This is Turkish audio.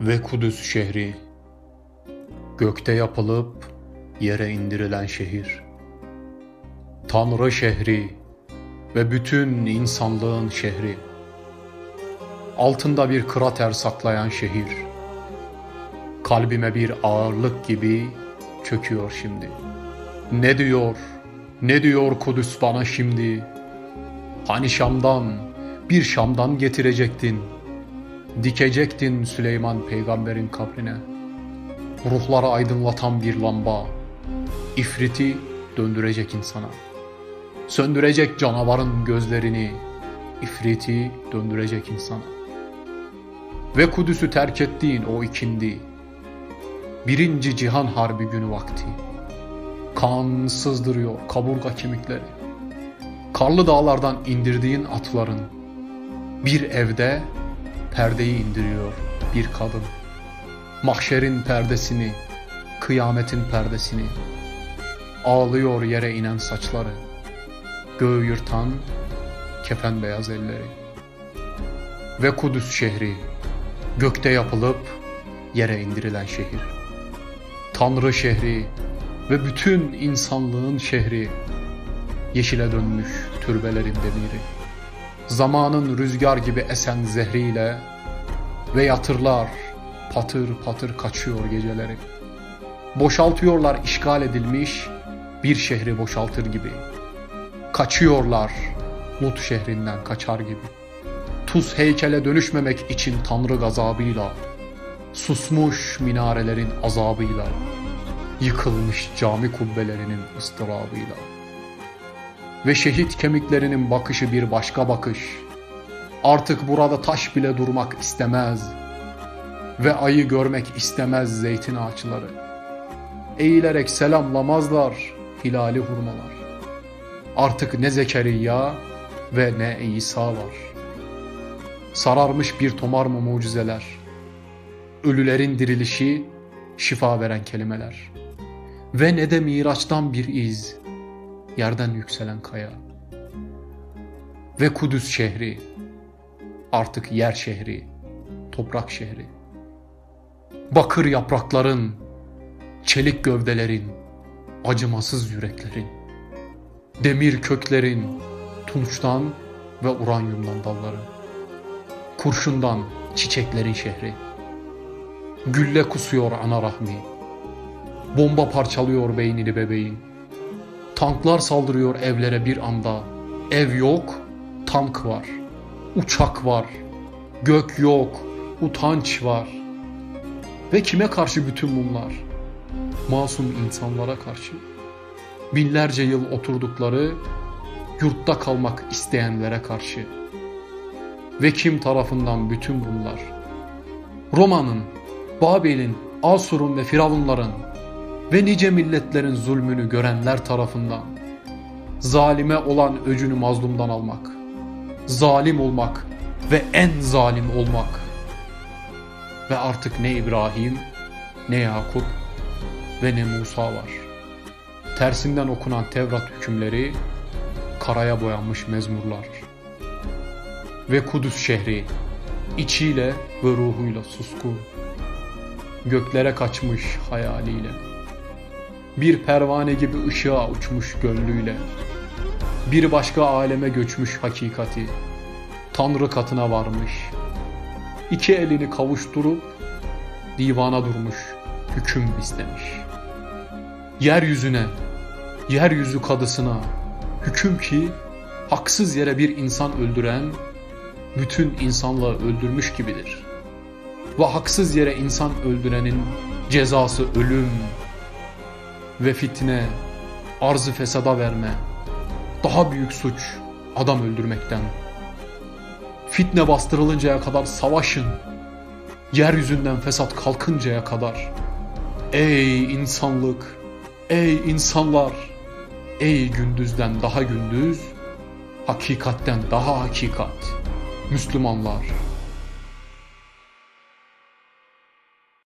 ve Kudüs şehri. Gökte yapılıp yere indirilen şehir. Tanrı şehri ve bütün insanlığın şehri. Altında bir krater saklayan şehir. Kalbime bir ağırlık gibi çöküyor şimdi. Ne diyor, ne diyor Kudüs bana şimdi? Hani Şam'dan, bir Şam'dan getirecektin. Dikecektin Süleyman peygamberin kabrine. Ruhları aydınlatan bir lamba. İfriti döndürecek insana. Söndürecek canavarın gözlerini. İfriti döndürecek insana. Ve Kudüs'ü terk ettiğin o ikindi. Birinci Cihan Harbi günü vakti. Kan sızdırıyor kaburga kemikleri. Karlı dağlardan indirdiğin atların bir evde perdeyi indiriyor bir kadın. Mahşerin perdesini, kıyametin perdesini. Ağlıyor yere inen saçları. Göğü yırtan kefen beyaz elleri. Ve Kudüs şehri, gökte yapılıp yere indirilen şehir. Tanrı şehri ve bütün insanlığın şehri. Yeşile dönmüş türbelerin demiri. Zamanın rüzgar gibi esen zehriyle ve yatırlar patır patır kaçıyor geceleri. Boşaltıyorlar işgal edilmiş bir şehri boşaltır gibi. Kaçıyorlar Lut şehrinden kaçar gibi. Tuz heykele dönüşmemek için Tanrı gazabıyla, susmuş minarelerin azabıyla, yıkılmış cami kubbelerinin ıstırabıyla ve şehit kemiklerinin bakışı bir başka bakış. Artık burada taş bile durmak istemez ve ayı görmek istemez zeytin ağaçları. Eğilerek selamlamazlar hilali hurmalar. Artık ne Zekeriya ve ne İsa var. Sararmış bir tomar mı mucizeler. Ölülerin dirilişi, şifa veren kelimeler. Ve ne de Miraç'tan bir iz, yerden yükselen kaya. Ve Kudüs şehri, artık yer şehri, toprak şehri. Bakır yaprakların, çelik gövdelerin, acımasız yüreklerin, demir köklerin, tunçtan ve uranyumdan dalların, kurşundan çiçeklerin şehri. Gülle kusuyor ana rahmi, bomba parçalıyor beynini bebeğin. Tanklar saldırıyor evlere bir anda. Ev yok, tank var. Uçak var. Gök yok, utanç var. Ve kime karşı bütün bunlar? Masum insanlara karşı. Binlerce yıl oturdukları, yurtta kalmak isteyenlere karşı. Ve kim tarafından bütün bunlar? Roma'nın, Babil'in, Asur'un ve Firavunların ve nice milletlerin zulmünü görenler tarafından zalime olan öcünü mazlumdan almak, zalim olmak ve en zalim olmak ve artık ne İbrahim, ne Yakup ve ne Musa var. Tersinden okunan Tevrat hükümleri, karaya boyanmış mezmurlar. Ve Kudüs şehri, içiyle ve ruhuyla suskun, göklere kaçmış hayaliyle. Bir pervane gibi ışığa uçmuş gönlüyle. Bir başka aleme göçmüş hakikati. Tanrı katına varmış. İki elini kavuşturup divana durmuş, hüküm istemiş. Yeryüzüne, yeryüzü kadısına hüküm ki haksız yere bir insan öldüren bütün insanlığı öldürmüş gibidir. Ve haksız yere insan öldürenin cezası ölüm ve fitne, arzı fesada verme, daha büyük suç adam öldürmekten. Fitne bastırılıncaya kadar savaşın, yeryüzünden fesat kalkıncaya kadar. Ey insanlık, ey insanlar, ey gündüzden daha gündüz, hakikatten daha hakikat, Müslümanlar.